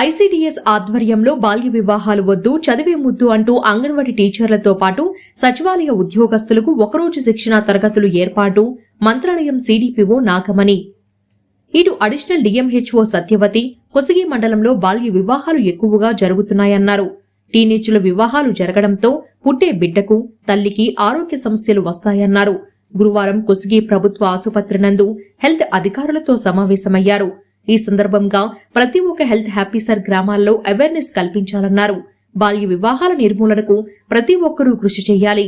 ICDS ఆధ్వర్యంలో బాల్య వివాహాలు వద్దు చదివే ముద్దు అంటూ అంగన్వాడీ టీచర్లతో పాటు సచివాలయ ఉద్యోగస్తులకు ఒకరోజు శిక్షణా తరగతులు ఏర్పాటు మంత్రాలయం సీడీపీఓ నాగమణి. ఇటు అడిషనల్ డిఎంహెచ్ఓ సత్యవతి కొసిగి మండలంలో బాల్య వివాహాలు ఎక్కువగా జరుగుతున్నాయన్నారు. టీనేజ్ల వివాహాలు జరగడంతో పుట్టే బిడ్డకు తల్లికి ఆరోగ్య సమస్యలు వస్తాయన్నారు. గురువారం కొసిగి ప్రభుత్వ ఆసుపత్రి నందు హెల్త్ అధికారులతో సమావేశమయ్యారు. ఈ సందర్భంగా ప్రతి ఒక్క హెల్త్ హ్యాపీసర్ గ్రామాల్లో అవేర్నెస్ కల్పించాలన్నారు. బాల్య వివాహాల నిర్మూలనకు ప్రతి ఒక్కరూ కృషి చేయాలి.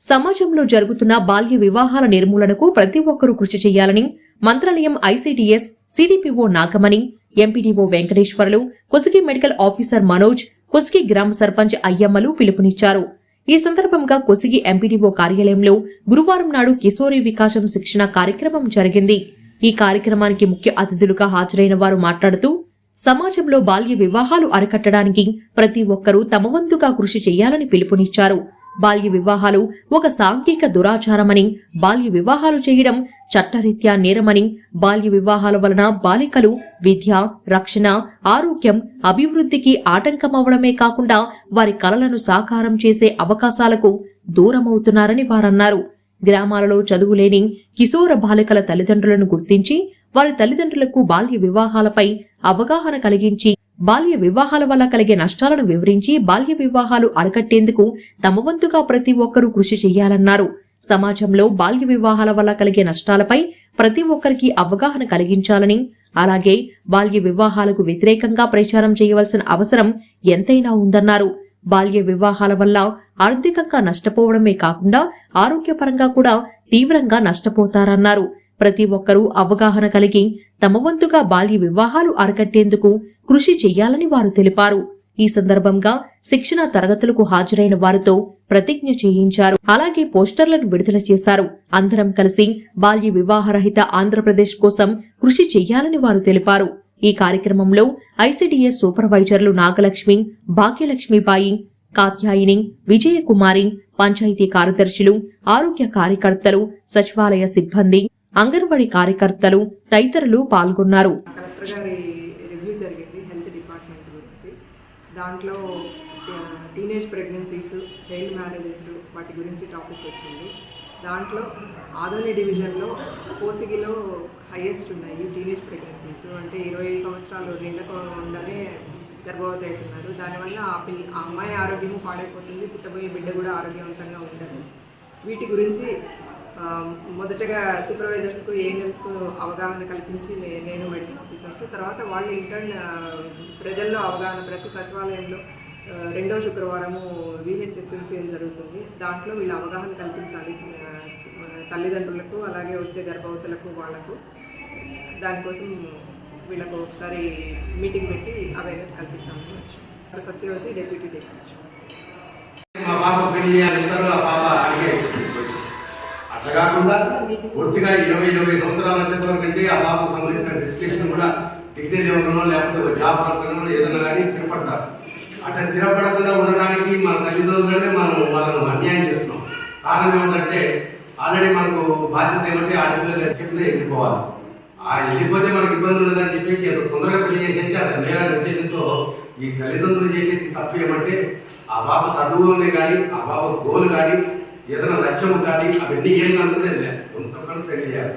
సమాజంలో జరుగుతున్న బాల్య వివాహాల నిర్మూలనకు ప్రతి ఒక్కరూ కృషి చేయాలని Mantralayam ICDS CDPO Nagamani MPDO Venkateswarlu Kosigi medical officer Manoj Kosigi గ్రామ సర్పంచ్ అయ్యమ్మలు పిలుపునిచ్చారు. ఈ సందర్భంగా కొసిగి ఎంపీడీఓ కార్యాలయంలో గురువారం నాడు కిశోరి వికాసం శిక్షణ కార్యక్రమం జరిగింది. ఈ కార్యక్రమానికి ముఖ్య అతిథులుగా హాజరైన వారు మాట్లాడుతూ సమాజంలో బాల్య వివాహాలు అరికట్టడానికి ప్రతి ఒక్కరూ తమ వంతుగా కృషి చేయాలని పిలుపునిచ్చారు. బాల్య వివాహాలు ఒక సాంఘిక దురాచారమని బాల్య వివాహాలు చేయడం చట్టరీత్యా నేరమని బాల్య వివాహాల వలన బాలికలు విద్య రక్షణ ఆరోగ్యం అభివృద్ధికి ఆటంకమవడమే కాకుండా వారి కలలను సాకారం చేసే అవకాశాలకు దూరమవుతున్నారని వారన్నారు. గ్రామాలలో చదువులేని కిశోర బాలికల తల్లిదండ్రులను గుర్తించి వారి తల్లిదండ్రులకు బాల్య వివాహాలపై అవగాహన కలిగించి బాల్య వివాహాల వల్ల కలిగే నష్టాలను వివరించి బాల్య వివాహాలు అరికట్టేందుకు తమ వంతుగా ప్రతి ఒక్కరూ కృషి చేయాలన్నారు. సమాజంలో బాల్య వివాహాల వల్ల కలిగే నష్టాలపై ప్రతి ఒక్కరికి అవగాహన కలిగించాలని అలాగే బాల్య వివాహాలకు వ్యతిరేకంగా ప్రచారం చేయవలసిన అవసరం ఎంతైనా ఉందన్నారు. బాల్య వివాహాల వల్ల ఆర్థికంగా నష్టపోవడమే కాకుండా ఆరోగ్యపరంగా కూడా తీవ్రంగా నష్టపోతారన్నారు. ప్రతి ఒక్కరూ అవగాహన కలిగి తమ వంతుగా బాల్య వివాహాలు అరికట్టేందుకు కృషి చెయ్యాలని వారు తెలిపారు. ఈ సందర్భంగా శిక్షణ తరగతులకు హాజరైన వారితో ప్రతిజ్ఞ చేయించారు. అలాగే పోస్టర్లను విడుదల చేశారు. అందరం కలిసి బాల్య వివాహరహిత ఆంధ్రప్రదేశ్ కోసం కృషి చెయ్యాలని వారు తెలిపారు. ఈ కార్యక్రమంలో ఐసిడిఎస్ సూపర్వైజర్లు నాగలక్ష్మి భాగ్యలక్ష్మిబాయి కాత్యాయిని విజయకుమారి పంచాయతీ కార్యదర్శులు ఆరోగ్య కార్యకర్తలు సచివాలయ సిబ్బంది అంగన్వాడీ కార్యకర్తలు తదితరులు పాల్గొన్నారు. దాంట్లో టీనేజ్ ప్రెగ్నెన్సీస్ చైల్డ్ మ్యారేజెస్ వాటి గురించి టాపిక్ వచ్చింది. దాంట్లో ఆదోని డివిజన్లో కోసిగిలో హైయెస్ట్ ఉన్నాయి టీనేజ్ ప్రెగ్నెన్సీస్ అంటే ఇరవై సంవత్సరాలు నిండకుండానే గర్భవతి అవుతున్నారు దానివల్ల ఆ పిల్ల ఆ అమ్మాయి ఆరోగ్యము పాడైపోతుంది పుట్టబోయే బిడ్డ కూడా ఆరోగ్యవంతంగా ఉండదు. వీటి గురించి మొదటగా సూపర్వైజర్స్కు ఏఎన్ఎంస్కు అవగాహన కల్పించి నేను నేను మెడికల్ ఆఫీసర్స్ తర్వాత వాళ్ళు ఇంటర్న్ ప్రజల్లో అవగాహన ప్రతి సచివాలయంలో రెండవ శుక్రవారము విహెచ్ఎస్ఎన్సీఎం జరుగుతుంది. దాంట్లో వీళ్ళ అవగాహన కల్పించాలి. తల్లిదండ్రులకు అలాగే వచ్చే గర్భవతులకు వాళ్ళకు. దానికోసం వీళ్ళకు ఒకసారి మీటింగ్ పెట్టి అవేర్నెస్ కల్పించాలని వచ్చాం సత్యవతి డెప్యూటీ డెప్యూటీ. మా ఆ అడిగే. అట్లా కాకుండా పూర్తిగా ఇరవై ఇరవై సంవత్సరాల వచ్చేంత కంటే ఆ పాపకు సంబంధించిన రిజిస్ట్రేషన్ కూడా డిగ్రీ లెవెల్లోనో లేకపోతే జాబ్ పక్కనో ఏదైనా కానీ స్థిరపడతారు. అట్లా స్థిరపడకుండా ఉండడానికి మన తల్లిదండ్రులనే మనం వాళ్ళను అన్యాయం చేస్తున్నాం. కారణం ఏమిటంటే ఆల్రెడీ మనకు బాధ్యత ఏమంటే ఆడపిల్లలు చెప్పిన వెళ్ళిపోవాలి. ఆ వెళ్ళిపోతే మనకు ఇబ్బంది ఉండదని చెప్పేసి తొందరగా పెళ్ళి చేసేసి అది మేలని ఉద్దేశంతో ఈ తల్లిదండ్రులు చేసేది తప్పు ఏమంటే ఆ బాబు చదువునే కానీ ఆ బాబు గోల్ కానీ ఏదైనా లక్ష్యం కానీ అవన్నీ ఏం అనుకునేది లేదు కొంత పెళ్ళి చేయాలి.